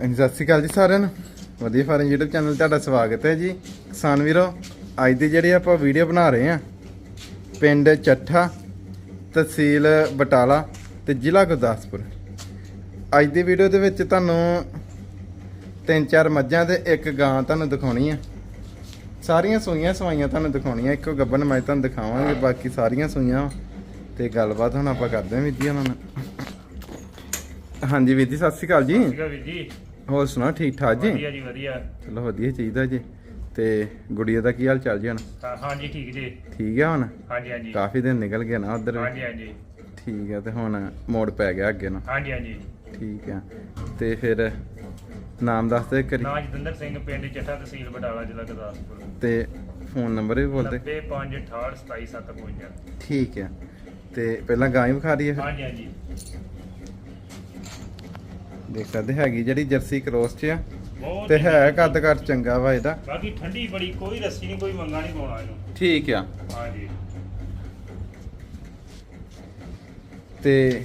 ਹਾਂਜੀ, ਸਤਿ ਸ਼੍ਰੀ ਅਕਾਲ ਜੀ ਸਾਰਿਆਂ ਨੂੰ। ਵਧੀਆ ਫਾਰਮ YouTube ਚੈਨਲ ਤੁਹਾਡਾ ਸਵਾਗਤ ਹੈ ਜੀ। ਕਿਸਾਨ ਵੀਰੋ ਅੱਜ ਦੀ ਜਿਹੜੀ ਆਪਾਂ ਵੀਡੀਓ ਬਣਾ ਰਹੇ ਹਾਂ ਪਿੰਡ ਚੱਠਾ ਤਹਿਸੀਲ ਬਟਾਲਾ ਤੇ ਜ਼ਿਲ੍ਹਾ ਗੁਰਦਾਸਪੁਰ। ਅੱਜ ਦੀ ਵੀਡੀਓ ਦੇ ਵਿੱਚ ਤੁਹਾਨੂੰ ਤਿੰਨ ਚਾਰ ਮੱਝਾਂ ਤੇ ਇੱਕ ਗਾਂ ਤੁਹਾਨੂੰ ਦਿਖਾਉਣੀ ਆ। ਸਾਰੀਆਂ ਸੂਈਆਂ ਸਵਾਈਆਂ ਤੁਹਾਨੂੰ ਦਿਖਾਉਣੀਆਂ ਇੱਕੋ ਗੱਬਨ ਮੈਂ ਤੁਹਾਨੂੰ ਦਿਖਾਵਾਂਗੇ ਬਾਕੀ ਸਾਰੀਆਂ ਸੂਈਆਂ ਵਾਂ। ਤੇ ਗੱਲਬਾਤ ਹੁਣ ਆਪਾਂ ਕਰਦੇ ਹਾਂ ਵੀਰ ਜੀ ਉਹਨਾਂ ਨਾਲ। ਹਾਂਜੀ ਵੀਰ ਜੀ ਸਤਿ ਸ਼੍ਰੀ ਅਕਾਲ ਜੀ। ਸੀਗਾ ਵੀਰ ਜੀ। ਹੋਰ ਸੁਣਾਓ ਠੀਕ ਠਾਕ ਜੀ? ਵਧੀਆ ਜੀ ਵਧੀਆ। ਚਲੋ ਵਧੀਆ ਚਾਹੀਦਾ ਜੀ। ਤੇ ਗੁੜੀਆ ਦਾ ਕੀ ਹਾਲ ਚਾਲ ਜੀ ਹੁਣ? ਹਾਂ ਹਾਂਜੀ ਠੀਕ ਜੀ। ਠੀਕ ਆ ਹੁਣ? ਹਾਂਜੀ ਹਾਂਜੀ। ਕਾਫੀ ਦਿਨ ਨਿਕਲ ਗਏ ਨਾ ਉਧਰ ਹਾਂਜੀ ਹਾਂਜੀ। ਠੀਕ ਆ ਤੇ ਹੁਣ ਮੋੜ ਪੈ ਗਿਆ ਅੱਗੇ ਨੂੰ। ਹਾਂਜੀ ਹਾਂਜੀ। ਠੀਕ ਆ। ਤੇ ਫਿਰ ਨਾਮ ਦੱਸ ਦੇ ਕਰੀ ਨਾਂ ਜਤਿੰਦਰ ਸਿੰਘ ਪਿੰਡ ਚੱਠਾ ਤਹਿਸੀਲ ਬਟਾਲਾ ਜ਼ਿਲ੍ਹਾ ਗੁਰਦਾਸਪੁਰ। ਤੇ ਫੋਨ ਨੰਬਰ ਵੀ ਬੋਲ ਦੇ। 9568277755 ਠੀਕ ਆ। ਤੇ ਪਹਿਲਾਂ ਗਾਂ ਹੀ ਵਿਖਾ ਦਈਏ ਫਿਰ। ਹਾਂਜੀ ਹਾਂਜੀ। ਦੇਖ ਸਕਦੇ ਹੈਗੀ ਜਿਹੜੀ ਜਰਸੀ ਕ੍ਰੋਸ ਚ ਆ ਬਹੁਤ ਤੇ ਹੈ ਕੱਦ ਕੱਟ ਚੰਗਾ ਵਾ ਇਹਦਾ। ਬਾਕੀ ਠੰਡੀ ਬੜੀ ਕੋਈ ਰੱਸੀ ਨਹੀਂ ਕੋਈ ਮੰਗਾ ਨਹੀਂ ਪਾਉਣਾ ਇਹਨੂੰ। ਠੀਕ ਆ। ਹਾਂਜੀ। ਤੇ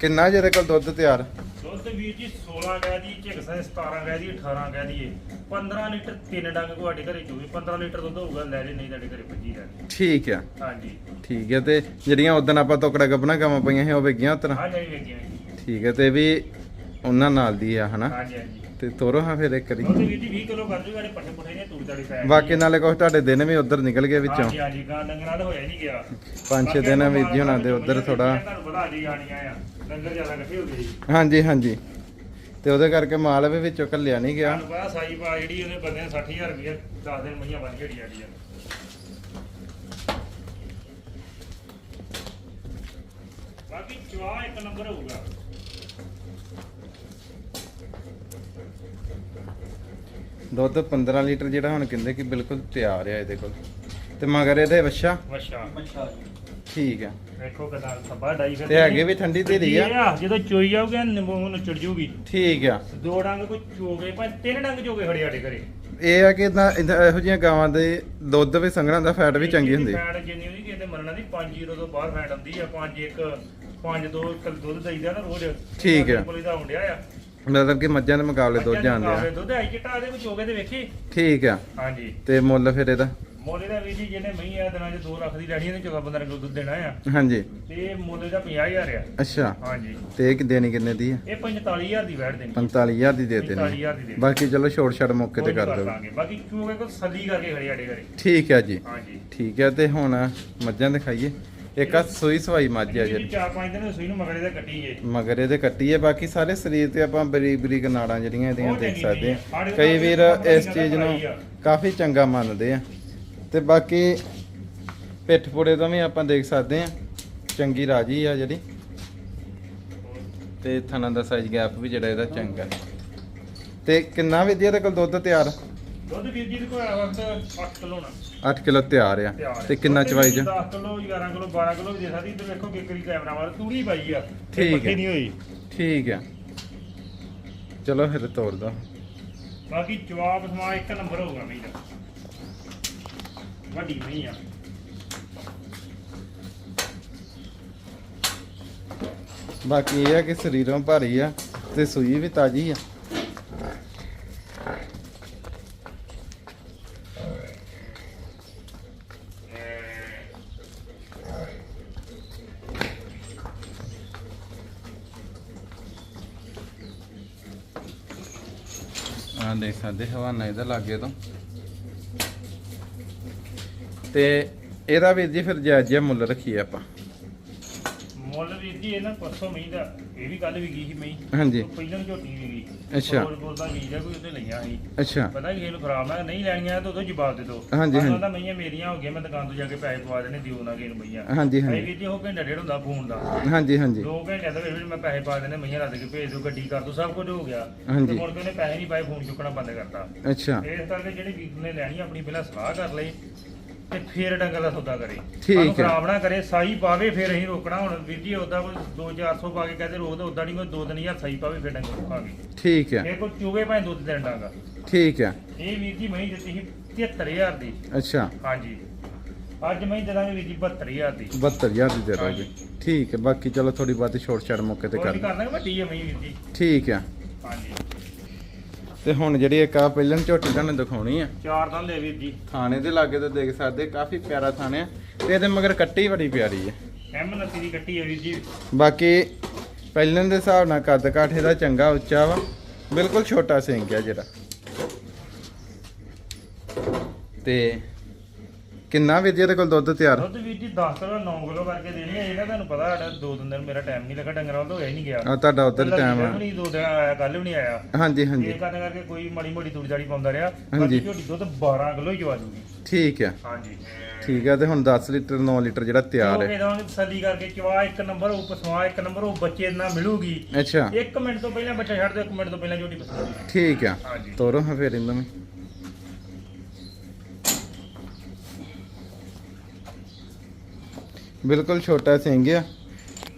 ਕਿੰਨਾ ਜਿਹਦੇ ਕੋਲ ਦੁੱਧ ਤਿਆਰ? ਦੁੱਧ ਵੀਰ ਜੀ 16 ਕਹਿ ਦੀ ਝਿਕਸਾਂ 17 ਕਹਿ ਦੀ 18 ਕਹਿ ਦੀਏ 15 ਲੀਟਰ ਤਿੰਨ ਡੰਗ ਤੁਹਾਡੇ ਘਰੇ ਚੋਵੇ 15 ਲੀਟਰ ਦੁੱਧ ਹੋਊਗਾ ਲੈ ਜੇ ਨਹੀਂ ਤੁਹਾਡੇ ਘਰੇ ਭੱਜੀ ਰਹਿ ਠੀਕ ਆ। ਹਾਂਜੀ। ਠੀਕ ਹੈ ਤੇ ਜਿਹੜੀਆਂ ਉਦੋਂ ਆਪਾਂ ਤੋਕੜਾ ਗੱਬਣਾ ਗਾਵਾਂ ਪਈਆਂ ਸੀ ਉਹ ਵੇਗੀਆਂ ਉਤਰ? ਵੇਖੀਆਂ ਜੀ। ਠੀਕ ਹੈ ਤੇ ਵੀ ਉਹਨਾਂ ਨਾਲ ਦੀ ਆ ਹਨਾ? ਹਾਂਜੀ ਹਾਂਜੀ। ਤੇ ਤੋਰੋ ਹਾਂ ਫਿਰ ਇੱਕ ਵਾਰੀ। ਦੁੱਧ ਵੀਰ ਜੀ 20 ਕਿਲੋ ਕਰ ਜੂਗਾ ਜਿਹੜੇ ਪੱਠੇ ਪੁੱਠੇ ਨੇ ਤੂੜੀ ਤਾੜੀ ਪੈ ਬਾਕੀ ਨਾਲੇ ਕੁਛ ਤੁਹਾਡੇ ਦਿਨ ਵੀ ਉਧਰ ਨਿਕਲ ਗਏ ਵਿੱਚੋਂ। ਹਾਂਜੀ ਹਾਂਜੀ ਗਾਂ ਡੰਗਰਾਂ ਦਾ ਹੋਇਆ ਨਹੀਂ ਗਿਆ। ਪੰਜ ਛੇ ਦਿਨ ਵੀਰ ਜੀ ਹੁਣਾਂ ਦੇ ਉਧਰ ਥੋੜਾ ਤੁਹਾਨੂੰ ਪਤਾ ਜੀ ਗਾਣੀਆਂ ਆ। ਡੰਗਰ ਜ਼ਿਆਦਾ ਇਕੱਠੇ ਹੋ ਗਏ ਜੀ ਹਾਂਜੀ ਹਾਂਜੀ। ਤੇ ਉਹਦੇ ਕਰਕੇ ਮਾਲ ਵੀ ਵਿੱਚੋਂ ਕੱਲਿਆ ਨਹੀਂ ਗਿਆ। ਤੁਹਾਨੂੰ ਪਤਾ ਸਾਈ ਪਾ ਜਿਹੜੀ ਉਹਨੇ ਬੰਦੇ ਨੇ 60000 ਰੁਪਏ 10 ਦਿਨ ਮਈਆਂ ਬਣ ਗਈ ਆ। ਬਾਕੀ ਚਵਾ ਇੱਕ ਨੰਬਰ ਹੋਊਗਾ। ਦੁੱਧ 15 ਲੀਟਰ ਜਿਹੜਾ ਹੁਣ ਕਹਿੰਦੇ ਕਿ ਬਿਲਕੁਲ ਤਿਆਰ ਆ ਇਹਦੇ ਕੋਲ। ਤੇ ਮਗਰ ਇਹਦੇ ਵੱਛਾ? ਅੱਛਾ ਠੀਕ ਆ। ਵੇਖੋ ਕਿਦਾਂ ਸੱਬਾ ਡਾਈ ਫਿਰ ਤੇ ਹੈਗੇ ਵੀ ਠੰਡੀ ਧੀਰੀ ਆ? ਆ ਜਦੋਂ ਚੋਈ ਜਾਊਗਾ ਨਿੰਬੂ ਨੂੰ ਚੜ ਜੂਗੀ ਠੀਕ ਆ। ਦੋ ਡੰਗ ਕੋਈ ਚੋਗੇ ਪਰ ਤਿੰਨ ਡੰਗ ਚੋਗੇ ਖੜੇ ਸਾਡੇ ਘਰੇ। ਇਹ ਆ ਕਿ ਇਦਾਂ ਇਹੋ ਜਿਹੀਆਂ ਗਾਵਾਂ ਦੇ ਦੁੱਧ ਵੀ ਸੰਘਣਾ ਦਾ ਫੈਟ ਵੀ ਚੰਗੀ ਹੁੰਦੀ। ਫੈਟ ਜਿੰਨੀ ਉਹਦੀ ਕਿਤੇ ਮੰਨਣਾ ਦੀ 5 ਤੋਂ ਬਾਹਰ ਫੈਟ ਆਉਂਦੀ ਆ। 5 1 5 2 ਕਿਲੋ ਦੁੱਧ ਦਈਦਾ ਨਾ ਰੋਜ਼। ਠੀਕ ਹੈ। ਕੋਲੇ ਦਾ ਹੁੰਦਿਆ ਆ। ਮਤਲਬ ਕਿ ਮੱਝਾਂ ਦੇ ਮੁਕਾਬਲੇ ਦੁੱਧ ਜਾਂਦੇ ਆ। ਦੁੱਧ ਆਈ ਚਿੱਟਾ ਦੇ ਕੋਈ ਚੋਗੇ ਤੇ ਵੇਖੀ? ਠੀਕ ਆ। ਹਾਂਜੀ। ਤੇ ਮੁੱਲ ਫਿਰ ਇਹਦਾ? ਮੋਲੇ ਦਾ ਵੀ ਜੀ ਜਿਹਨੇ ਮਹੀਂ ਆ ਦਿਨਾਂ 'ਚ 2 ਲੱਖ ਦੀ ਲੈਣੀ ਇਹਨੇ 14 15 ਕਿਲੋ ਦੁੱਧ ਦੇਣਾ ਆ। ਹਾਂਜੀ। ਤੇ ਮੋਲੇ ਦਾ 50000 ਆ। ਅੱਛਾ। ਹਾਂਜੀ। ਤੇ ਇਹ ਦੇਣੀ ਕਿੰਨੇ ਦੀ ਆ? ਇਹ 45000 ਦੀ ਵੈਟ ਦੇਣੀ 45000 ਦੀ ਦੇ ਦੇਣੀ 45000 ਦੀ ਦੇ ਬਾਕੀ ਚਲੋ ਛੋੜ ਛੜ ਮੌਕੇ ਤੇ ਕਰ ਦਿਓ। ਦਾਂਗੇ ਬਾਕੀ ਚੋਗੇ ਕੋ ਸੱਲੀ ਕਰਕੇ ਖੜੇ ਸਾਡੇ ਘਰੇ। ਠੀਕ ਹੈ ਜੀ। ਹਾਂਜੀ। ਠੀਕ ਹੈ ਤੇ ਹੁਣ ਮੱਝਾਂ ਦਿਖਾਈਏ। ਇੱਕ ਆ ਸੂਈ ਸਵਾਈ ਮੱਝ ਆ ਜਿਹੜੀ। ਜਿਹੜੀ ਚਾਰ ਪੰਜ ਦਿਨ ਸੂਈ ਨੂੰ ਮਗਰੇ ਦਾ ਕੱਟੀ ਜੇ। ਮਗਰ ਇਹਦੇ ਕੱਟੀ ਹੈ ਬਾਕੀ ਸਾਰੇ ਸਰੀਰ ਤੇ ਆਪਾਂ ਬਰੀਕ ਬਰੀਕ ਨਾੜਾਂ ਜਿਹੜੀਆਂ ਇਹਦੀਆਂ ਦੇਖ ਚੰਗੀ ਸਕਦੇ ਚੀਜ਼ ਆ। ਕਈ ਵੀਰ ਇਸ ਚੀਜ਼ ਨੂੰ। ਕਾਫੀ ਚੰਗਾ ਮੰਨਦੇ ਆ। ਤੇ ਬਾਕੀ ਪਿੱਠ ਪੁੜੇ ਤੋਂ ਵੀ ਆਪਾਂ ਦੇਖ ਸਕਦੇ ਆ ਚੰਗੀ ਰਾਜੀ ਆ ਜਿਹੜੀ। ਤੇ ਥਣਾ ਦਾ ਸਾਈਜ਼ ਗੈਪ ਵੀ ਜਿਹੜਾ ਇਹਦਾ ਚੰਗਾ। ਤੇ ਕਿੰਨਾ ਵੀ ਇਹਦੇ ਕੋਲ ਦੁੱਧ ਤਿਆਰ? ਦੁੱਧ ਵੀਰ ਜੀ ਦੇ ਕੋਲ ਆ ਵਕਤ 8 ਕਿਲੋ ਨਾ। 8 ਕਿਲੋ ਤਿਆਰ ਆ। ਤਿਆਰ ਹੈ। ਤੇ ਕਿੰਨਾ ਚਵਾਈ ਚ 10 ਕਿਲੋ 11 ਕਿਲੋ 12 ਕਿਲੋ ਵੀ ਦੇ ਸਕਦੀ। ਇੱਧਰ ਵੇਖੋ ਕਿਕਰੀ ਕੈਮਰਾ ਵਾਲਾ ਤੂੜੀ ਪਾਈ ਆ। ਠੀਕ ਪੱਕੀ ਹੈ। ਨਹੀਂ ਹੋਈ। ਠੀਕ ਆ। ਚਲੋ ਫਿਰ ਤੋੜ ਦੋ। ਬਾਕੀ ਜਵਾਬ ਸਮਾ ਇੱਕ ਨੰਬਰ ਹੋਊਗਾ ਦਾ ਵੱਡੀ ਮਹੀਂ ਆ। ਬਾਕੀ ਇਹ ਆ ਕਿ ਸਰੀਰੋਂ ਭਾਰੀ ਆ ਤੇ ਸੂਈ ਵੀ ਤਾਜੀ ਆ ਆ ਦੇਖ ਸਕਦੇ ਹਵਾਨਾ ਇਹਦਾ ਲਾਗੇ ਤੋਂ। ਤੇ ਇਹਦਾ ਵੀ ਜੀ ਫਿਰ ਜਾਇਜ਼ ਜਿਹਾ ਮੁੱਲ ਰੱਖੀਏ ਆਪਾਂ। ਜੀ ਇਹਨਾਂ ਪਰਸੋਂ ਮਹੀਂ ਦਾ ਇਹ ਵੀ ਕੱਲ ਵੀ ਗਈ ਸੀ ਮਹੀਂ। ਹਾਂਜੀ। ਉਹ ਪਹਿਲਾਂ ਵੀ ਝੋਟੀ ਵੀ ਗਈ। ਅੱਛਾ। ਬੋਲ ਬੋਲਦਾ ਬੀਜ ਆ ਕੋਈ ਉਹਦੇ ਲਈਆਂ ਸੀ। ਅੱਛਾ। ਪਤਾ ਕਿ ਇਹਨੂੰ ਖਰਾਬ ਮੈਂ ਨਹੀਂ ਲੈਣੀਆਂ ਤਾਂ ਉਦੋਂ ਜਵਾਬ ਦੇ ਦਿਓ। ਹਾਂਜੀ, ਹਾਂਜੀ। ਕਹਿੰਦਾ ਮਈਆਂ ਮੇਰੀਆਂ ਹੋ ਗਈਆਂ ਮੈਂ ਦੁਕਾਨ ਤੋਂ ਜਾ ਕੇ ਪੈਸੇ ਪਵਾ ਦੇਣੇ ਦਿਓ ਨਾ ਕਿ ਇਹਨੂੰ ਮਈਆਂ ਹਾਂਜੀ ਹਾਂਜੀ। ਵੀਰ ਜੀ ਉਹ ਘੰਟਾ ਡੇਢ ਹੁੰਦਾ ਫੋਨ ਦਾ। ਹਾਂਜੀ ਹਾਂਜੀ। ਦੋ ਘੰਟੇ ਦਾ ਫਿਰ ਮੈਂ ਪੈਸੇ ਪਾ ਦੇਣੇ ਮਈਆਂ ਰੱਦ ਕੇ ਭੇਜ ਦਿਓ ਗੱਡੀ ਕਰ ਦੋ ਸਭ ਕੁਝ ਹੋ ਗਿਆ। ਹਾਂਜੀ। ਤੇ ਮੁੜ ਕੇ ਉਹਨੇ ਪੈਸੇ ਨਹੀਂ ਪਾਏ ਫੋਨ ਚੁੱਕਣਾ ਬੰਦ ਕਰਤਾ। ਅੱਛਾ। ਇਸ ਕਰਕੇ ਜਿਹੜੇ ਵੀਰ ਨੇ ਲੈਣੀ ਆਪਣੀ ਪਹਿਲਾਂ ਸਲਾਹ ਕਰ ਲਈ। ਤੇ ਫੇਰ ਡੰਗਰ ਦਾ ਸੌਦਾ ਕਰੇ। ਠੀਕ ਹੈ। ਖਰਾਬ ਨਾ ਕਰੇ ਸਾਈ ਪਾਵੇ ਫੇਰ ਅਸੀਂ ਰੋਕਣਾ। ਹੁਣ ਵੀਰ ਜੀ ਉਦਾਂ ਕੋਈ 2-400 ਪਾ ਕੇ ਕਹਦੇ ਰੋਕਦੇ ਉਦਾਂ ਨਹੀਂ ਕੋਈ 2-3000 ਸਾਈ ਪਾਵੇ ਫੇਰ ਡੰਗਰ ਰੋਕਾਂਗੇ ਠੀਕ ਹੈ। ਇਹ ਕੋਈ ਚੂਗੇ ਭਾਵੇਂ ਦੁੱਧ ਦੇਣ ਡਾਂਗਾ ਠੀਕ ਹੈ। ਇਹ ਵੀਰ ਜੀ ਮੈਂ ਦਿੱਤੀ ਸੀ 73000 ਦੀ। ਅੱਛਾ। ਹਾਂਜੀ। ਅੱਜ ਮੈਂ ਦੇ ਦਾਂਗੇ ਵੀਰ ਜੀ 72000 ਦੀ। 72000 ਦੀ ਦੇ ਦੋਗੇ। ਠੀਕ ਹੈ। ਬਾਕੀ ਚਲੋ ਥੋੜੀ ਬਾਤੀ ਛੋਟ ਛਾੜ ਮੌਕੇ ਤੇ ਕੋਈ ਕਰ ਨਹੀਂ ਲਓ। ਕਰਨਾ ਵੱਡੀ ਹੈ ਮੈਂ ਵੀਰ ਜੀ। ਠੀਕ ਹੈ। ਹਾਂਜੀ। ਤੇ ਹੁਣ ਜਿਹੜੀ ਇੱਕ ਆ ਪਹਿਲਾਂ ਝੋਟੀ ਤੁਹਾਨੂੰ ਦਿਖਾਉਣੀ ਆ। ਚਾਰ ਦੰਦ ਦੇ ਵੀਰ ਜੀ। ਥਾਣੇ ਦੇ ਲਾਗੇ ਤੋਂ ਦੇਖ ਸਕਦੇ ਕਾਫੀ ਪਿਆਰਾ ਥਾਣੇ ਆ। ਤੇ ਇਹਦੇ ਮਗਰ ਕੱਟੀ ਬੜੀ ਪਿਆਰੀ ਆ। ਐਮ ਨਤੀ ਦੀ ਕੱਟੀ ਹੈ ਵੀਰ ਜੀ। ਬਾਕੀ ਪਹਿਲਾਂ ਦੇ ਹਿਸਾਬ ਨਾਲ ਕੱਦ ਕਾਠੇ ਦਾ ਚੰਗਾ ਉੱਚਾ ਵਾ ਬਿਲਕੁਲ ਛੋਟਾ ਸਿੰਘ ਆ ਜਿਹੜਾ। ਤੇ ਕਿੰਨਾ ਵੀ ਇਹਦੇ ਕੋਲ ਦੁੱਧ ਤਿਆਰ? ਦੁੱਧ ਵੀਰ ਜੀ 10 ਕਿਲੋ 9 ਕਿਲੋ ਕਰਕੇ ਦੇਣੀ ਹੈ ਇਹਦਾ ਤੁਹਾਨੂੰ ਪਤਾ ਸਾਡਾ ਦੋ ਦਿਨ ਮੇਰਾ ਟਾਈਮ ਨਹੀਂ ਲੱਗਾ ਡੰਗਰਾਂ ਵੱਲ ਹੋਇਆ ਹੀ ਨਹੀਂ ਗਿਆ। ਆ ਤੁਹਾਡਾ ਉਧਰ ਟਾਈਮ ਆ। ਨਹੀਂ ਦੋ ਦਿਨ ਆਇਆ ਕੱਲ ਵੀ ਨਹੀਂ ਆਇਆ। ਹਾਂਜੀ ਹਾਂਜੀ। ਇਹ ਕਰਨ ਕਰਕੇ ਕੋਈ ਮਾੜੀ ਮੋਟੀ ਤੂੜੀ ਦਾੜੀ ਪਾਉਂਦਾ ਰਿਹਾ ਹਾਂਜੀ। ਝੋਟੀ ਦੁੱਧ 12 ਕਿਲੋ ਹੀ ਜੂਗੀ ਠੀਕ ਆ। ਹਾਂਜੀ। ਠੀਕ ਆ ਤੇ ਹੁਣ 10 ਲੀਟਰ 9 ਲੀਟਰ ਜਿਹੜਾ ਤਿਆਰ ਹੈ। ਉਹ ਇਹਦਾ ਤਸੱਲੀ ਕਰਕੇ ਚਵਾ ਇੱਕ ਨੰਬਰ ਉਹ ਪਸਵਾ ਇੱਕ ਨੰਬਰ ਉਹ ਬੱਚੇ ਨਾਲ ਮਿਲੂਗੀ। ਅੱਛਾ। 1 ਮਿੰਟ ਤੋਂ ਪਹਿਲਾਂ ਬੱਚਾ ਛੱਡ ਦਿਓ 1 ਮਿੰਟ ਤੋਂ ਪਹਿਲਾਂ ਝੋਟੀ ਪਸਵਾ। ਠੀਕ ਆ। ਤੋਰੋ ਹਾਂ ਫੇਰ ਇਹਨਾਂ ਨੂੰ। ਬਿਲਕੁਲ ਛੋਟਾ ਸਿੰਘ ਆ।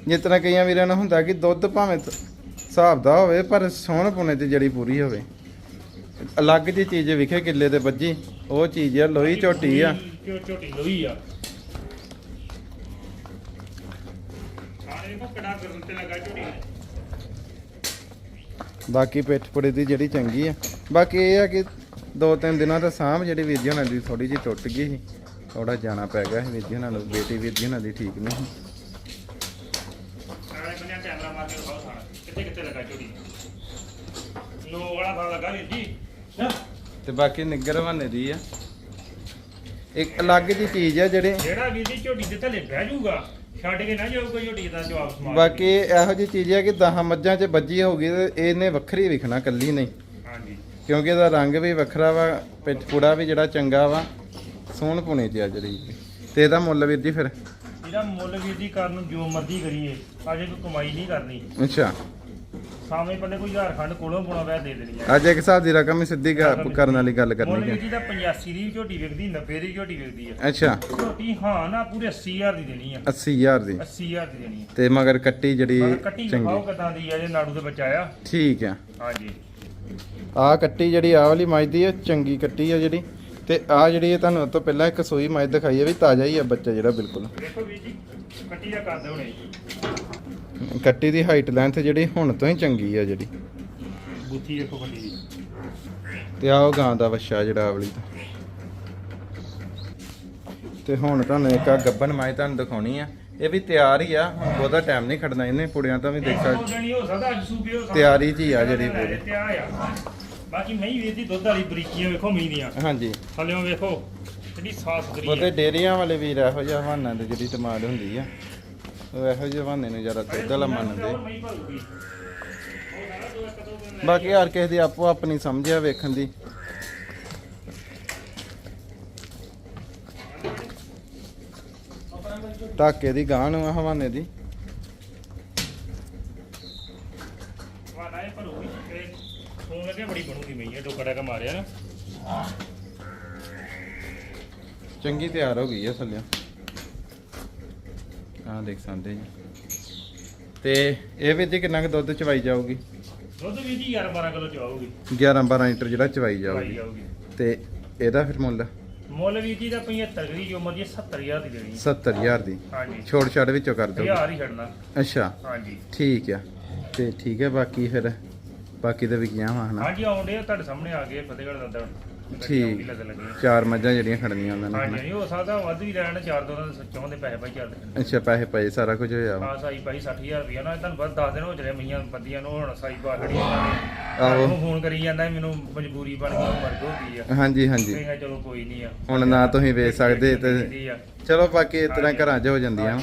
ਜਿਸ ਤਰ੍ਹਾਂ ਕਈਆਂ ਵੀਰਾਂ ਨੂੰ ਹੁੰਦਾ ਕਿ ਦੁੱਧ ਭਾਵੇਂ ਹਿਸਾਬ ਦਾ ਹੋਵੇ ਪਰ ਸੋਹਣ ਪੁਣੇ ਤੇ ਜੜੀ ਪੂਰੀ ਹੋਵੇ। ਅਲੱਗ ਜੀ ਚੀਜ਼ ਵਿਖੇ ਕਿੱਲੇ ਤੇ ਵੱਜੀ ਉਹ ਚੀਜ਼ ਆ ਲੋਹੀ ਝੋਟੀ ਆ। ਝੋਟੀ ਬਾਕੀ ਪਿੱਠ ਪੁੜੇ ਦੀ ਜਿਹੜੀ ਚੰਗੀ ਆ। ਬਾਕੀ ਇਹ ਆ ਕਿ ਦੋ ਤਿੰਨ ਦਿਨਾਂ ਦਾ ਸਾਂਭ ਜਿਹੜੀ ਵੀਰ ਜੀ ਉਹਨਾਂ ਦੀ ਥੋੜੀ ਜਿਹੀ ਟੁੱਟ ਗਈ ਸੀ। ਥੋੜਾ ਜਾਣਾ ਪੈ ਗਿਆ ਵੀਰ ਜੀ ਉਹਨਾਂ ਨੂੰ ਬੇਟੀ ਵੀਰ ਜੀ ਉਹਨਾਂ ਦੀ ਠੀਕ ਨਹੀਂ ਸੀ। ਸਾਰੇ ਬੰਨਿਆ ਕੈਮਰਾ ਮਾਰ ਕੇ ਦਿਖਾਓ ਸਾਰਾ। ਕਿੱਥੇ ਕਿੱਥੇ ਲੱਗਾ ਝੋਟੀ ਲੋ ਵਾਲਾ ਥਾਂ ਲੱਗਾ ਵੀਰ ਜੀ। ਹੈਂ? ਤੇ ਬਾਕੀ ਨਿੱਗਰ ਬਹਾਨੇ ਦੀ ਆ। ਇੱਕ ਅਲੱਗ ਜੀ ਚੀਜ਼ ਆ ਜਿਹੜੇ ਜਿਹੜਾ ਵੀਰ ਜੀ ਝੋਟੀ ਦੇ ਥੱਲੇ ਬਹਿ ਜਾਊਗਾ ਛੱਡ ਕੇ ਨਾ ਜਾਊ ਕੋਈ ਝੋਟੀ ਦਾ ਜਵਾਬ ਸਮਾਰ ਬਾਕੀ ਇਹੋ ਜੀ ਚੀਜ਼ ਆ ਕਿ 10 ਮੱਝਾਂ 'ਚ ਵੱਜੀ ਹੋਊਗੀ ਤੇ ਇਹਨੇ ਵੱਖਰੀ ਵਿਖਣਾ ਕੱਲੀ ਨਹੀਂ। ਹਾਂਜੀ। ਕਿਉਂਕਿ ਇਹਦਾ ਰੰਗ ਵੀ ਵੱਖਰਾ ਵਾ ਪਿੱਠ ਪੁੜਾ ਵੀ ਜਿਹੜਾ ਚੰਗਾ ਵਾ। ਸੋਹਣ ਪੁਣੇ ਚ ਆ ਜਿਹੜੀ। ਤੇ ਇਹਦਾ ਮੁੱਲ ਵੀਰ ਜੀ ਫਿਰ? ਇਹਦਾ ਮੁੱਲ ਵੀਰ ਜੀ ਕਰਨ ਨੂੰ ਜੋ ਮਰਜ਼ੀ ਕਰੀਏ ਅਜੇ ਕੋਈ ਕਮਾਈ ਨਹੀਂ ਕਰਨੀ। ਅੱਛਾ। ਸਾਵੇਂ ਪੱਲੇ ਕੋਈ ਹਜ਼ਾਰ ਖੰਡ ਕੋਲੋਂ ਪੁਣਾ ਵੈ ਦੇ ਦੇਣੀ ਆ। ਅੱਜ ਇੱਕ ਹਿਸਾਬ ਦੀ ਰਕਮ ਹੀ ਸਿੱਧੀ ਗ- ਕਰਨ ਵਾਲੀ ਗੱਲ ਮੁੱਲ ਕਰਨੀ ਵੀਰ ਹੈ ਜੀ ਦਾ 85 ਦੀ ਵੀ ਝੋਟੀ ਵਿਕਦੀ 90 ਦੀ ਝੋਟੀ ਵਿਕਦੀ ਆ। ਅੱਛਾ। ਝੋਟੀ ਹਾਂ ਨਾ ਪੂਰੇ 80000 ਦੀ ਦੇਣੀ ਆ। 80000 ਦੀ। 80000 ਦੀ ਦੇਣੀ ਆ। ਤੇ ਮਗਰ ਕੱਟੀ ਜਿਹੜੀ ਕੱਟੀ ਚੰਗੀ। ਕਿਦਾਂ ਦੀ ਆ ਜੇ ਨਾੜੂ ਦੇ ਆ ਠੀਕ ਆ। ਹਾਂਜੀ। ਆ ਕੱਟੀ ਜਿਹੜੀ ਆ ਵਾਲੀ ਮੱਝ ਦੀ ਆ ਚੰਗੀ ਕੱਟੀ ਆ ਜਿਹੜੀ। ਤੇ ਆ ਜਿਹੜੀ ਇਹ ਤੁਹਾਨੂੰ ਤੋਂ ਪਹਿਲਾਂ ਇੱਕ ਸੂਈ ਮੱਝ ਦਿਖਾਈ ਆ ਵੀ ਤਾਜ਼ਾ ਹੀ ਆ ਬੱਚਾ ਜਿਹੜਾ ਬਿਲਕੁਲ। ਦੇਖੋ ਵੀਰ ਜੀ ਕੱਟੀ ਦਾ ਕਰਦੇ ਹੁਣੇ ਕੱਟੀ ਦੀ ਹਾਈਟ ਲੈਂਥ ਜਿਹੜੀ ਹੁਣ ਤੋਂ ਹੀ ਚੰਗੀ ਆ ਜਿਹੜੀ। ਬੁੱਥੀ ਦੇਖੋ ਕੱਟੀ ਦੀ। ਤੇ ਆ ਉਹ ਗਾਂ ਦਾ ਵੱਛਾ ਜਿਹੜਾ ਆਵਲੀ ਦਾ। ਤੇ ਹੁਣ ਤੁਹਾਨੂੰ ਇੱਕ ਆ ਗੱਬਨ ਮਾਈ ਤੁਹਾਨੂੰ ਦਿਖਾਉਣੀ ਆ। ਇਹ ਵੀ ਤਿਆਰ ਹੀ ਆ ਹੁਣ ਬਹੁਤਾ ਟਾਈਮ ਨਹੀਂ ਖੜਨਾ। ਇਹਨੇ ਪੁੜਿਆਂ ਤੋਂ ਵੀ ਦੇਖ ਸਕਦੇ ਹੋ ਹੋ ਤਿਆਰੀ ਹੀ ਆ ਜਿਹੜੀ ਪੂਰੀ। ਬਾਕੀ ਮਹੀਂ ਵੀਰ ਦੀ ਦੁੱਧ ਵਾਲੀ ਬਰੀਕੀਆਂ ਵੇਖੋ ਮਹੀਂ ਦੀਆਂ। ਹਾਂਜੀ। ਥੱਲਿਓਂ ਵੇਖੋ ਕਿੰਨੀ ਸਾਫ਼ ਸੁਥਰੀ ਹੈ ਡੇਰੀਆਂ ਵਾਲੇ ਵੀਰ ਇਹੋ ਜਿਹਾ ਹਵਾਨਾਂ ਦੇ ਜਿਹੜੀ ਡਿਮਾਂਡ ਹੁੰਦੀ ਆ ਉਹ ਇਹੋ ਜਿਹੇ ਹਵਾਨੇ ਨੂੰ ਜ਼ਿਆਦਾ ਦੁੱਧ ਵਾਲਾ ਮੰਨਦੇ। ਮਹੀਂ ਭਰੂਗੀ ਬਾਕੀ ਹਰ ਕਿਸੇ ਦੀ ਆਪੋ ਆਪਣੀ ਸਮਝ ਆ ਵੇਖਣ ਦੀ। ਢਾਕੇ ਦੀ ਗਾਂ ਨੂੰ ਆ ਹਵਾਨੇ ਦੀ। ਵਾਲਾ ਇਹ ਭਰੂਗੀ ਤੇ ਸੋਨ ਲੱਗੇ ਬੜੀ ਬਣੂਗੀ ਮਹੀਂ ਇਹ ਟੋਕੜਾ ਕਾ ਮਾਰਿਆ ਨਾ। ਚੰਗੀ ਤਿਆਰ ਹੋ ਗਈ ਆ ਥੱਲੇ ਆ ਦੇਖ ਸਕਦੇ ਜੀ। ਤੇ ਇਹ ਵਿੱਚ ਕਿੰਨਾ ਕੁ ਦੁੱਧ ਚਵਾਈ ਜਾਊਗੀ? ਦੁੱਧ ਵੀ ਜੀ 11 12 ਕਿਲੋ ਚਵਾਉਗੀ 11 12 ਲੀਟਰ ਜਿਹੜਾ ਚਵਾਈ ਜਾਊਗੀ। ਜਾਊਗੀ। ਤੇ ਇਹਦਾ ਫਿਰ ਮੁੱਲ? ਮੁੱਲ ਵੀ ਜੀ ਦਾ 75 ਦੀ ਜੋ ਮਰਜ਼ੀ 70000 ਦੀ ਦੇਣੀ 70000 ਦੀ। ਹਾਂਜੀ। ਛੋੜ ਛਾੜ ਵਿੱਚੋਂ ਕਰ ਦੋਗੇ? ਹਜ਼ਾਰ ਹੀ ਛੱਡਣਾ। ਅੱਛਾ। ਹਾਂਜੀ। ਠੀਕ ਆ। ਤੇ ਠੀਕ ਹੈ ਬਾਕੀ ਫਿਰ ਬਾਕੀ ਤਾਂ ਵਿਕੀਆਂ ਵਾ ਹਨਾ। ਹਾਂਜੀ ਆਉਂਦੇ ਆ ਤੁਹਾਡੇ ਸਾਹਮਣੇ ਆ ਗਏ ਫਤਿਹਗੜ੍ਹ ਦਾ ਠੀਕ। ਚਾਰ ਮੱਝਾਂ ਜਿਹੜੀਆਂ ਖੜਨੀਆਂ ਉਹਨਾਂ ਨੇ ਹਾਂਜੀ ਹਨਾ। ਹਾਂਜੀ ਹੋ ਸਕਦਾ ਵੱਧ ਵੀ ਲੈਣ ਚਾਰ ਦੋ ਦਿਨ ਸੱਚੋਂ ਦੇ ਪੈਸੇ ਭਾਈ ਚੱਲ ਰਹੇ ਅੱਛਾ ਪੈਸੇ ਪਏ ਸਾਰਾ ਕੁਝ ਹੋਇਆ ਆ ਸਾਈ ਭਾਈ 60000 ਰੁਪਇਆ ਨਾ ਤੁਹਾਨੂੰ ਬਸ 10 ਦਿਨ ਹੋ ਚਲੇ ਮਈਆਂ ਬੰਦੀਆਂ ਨੂੰ ਹੁਣ ਸਾਈ ਪਾ ਖੜੀ ਆਹੋ। ਆਹੋ ਫੋਨ ਕਰੀ ਜਾਂਦਾ ਮੈਨੂੰ ਮਜਬੂਰੀ ਬਣ ਗਈ ਮਰਗ ਹੋ ਗਈ ਆ। ਹਾਂਜੀ ਹਾਂਜੀ। ਕਹਿੰਦਾ ਚਲੋ ਕੋਈ ਨਹੀਂ ਆ। ਹੁਣ ਨਾ ਤੁਸੀਂ ਵੇਚ ਸਕਦੇ ਤੇ। ਚਲੋ ਬਾਕੀ ਇਸ ਤਰ੍ਹਾਂ ਘਰਾਂ 'ਚ ਹੋ ਜਾਂਦੀਆਂ।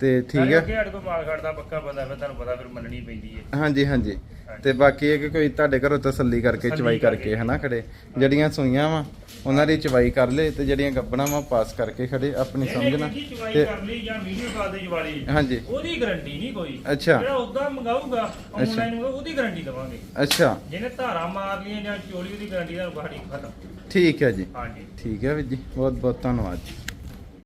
ਤੇ ਠੀਕ ਹੈ ਅੱਗੇ ਸਾਡੇ ਕੋਲ ਮਾਲ ਖੜਦਾ ਪੱਕਾ ਬੰਦਾ ਫਿਰ ਤੁਹਾਨੂੰ ਪਤਾ ਫਿਰ ਮੰਨਣੀ ਪੈਂਦੀ ਹੈ ਹਾਂਜੀ ਹਾਂਜੀ। ਤੇ ਬਾਕੀ ਇਹ ਕਿ ਕੋਈ ਤੁਹਾਡੇ ਘਰੋਂ ਤਸੱਲੀ ਕਰਕੇ ਚਵਾਈ ਕਰਕੇ। ਹਨਾ ਖੜੇ। ਜਿਹੜੀਆਂ ਸੂਈਆਂ ਵਾ ਉਹਨਾਂ ਦੀ ਚਵਾਈ ਕਰ ਲੇ ਤੇ ਜਿਹੜੀਆਂ ਗੱਬਣਾ ਵਾ ਪਾਸ ਕਰਕੇ ਖੜੇ ਆਪਣੀ ਸਮਝ ਇਹਨੇ ਨਾ ਕੀ ਚਵਾਈ ਤੇ ਕਰ ਲਈ ਜਾਂ ਵੀਡੀਓ ਕਾਲ ਦੇ ਜਵਾਲੀ ਹਾਂਜੀ। ਉਹਦੀ ਗਾਰੰਟੀ ਨਹੀਂ ਕੋਈ। ਅੱਛਾ। ਜਿਹੜਾ ਉਦਾਂ ਮੰਗਾਊਗਾ ਆਨਲਾਈਨ ਉਹਦੀ ਗਾਰੰਟੀ ਦਵਾਂਗੇ। ਅੱਛਾ। ਜਿਹਨੇ ਧਾਰਾ ਮਾਰ ਲਈਆਂ ਜਾਂ ਚੋਰੀ ਉਹਦੀ ਗਾਰੰਟੀ ਦਾ ਸਾਡੀ ਖਤਮ। ਠੀਕ ਹੈ ਜੀ। ਹਾਂਜੀ। ਠੀਕ ਹੈ ਵੀਰ ਜੀ। ਬਹੁਤ ਬਹੁਤ ਧੰਨਵਾਦ ਜੀ।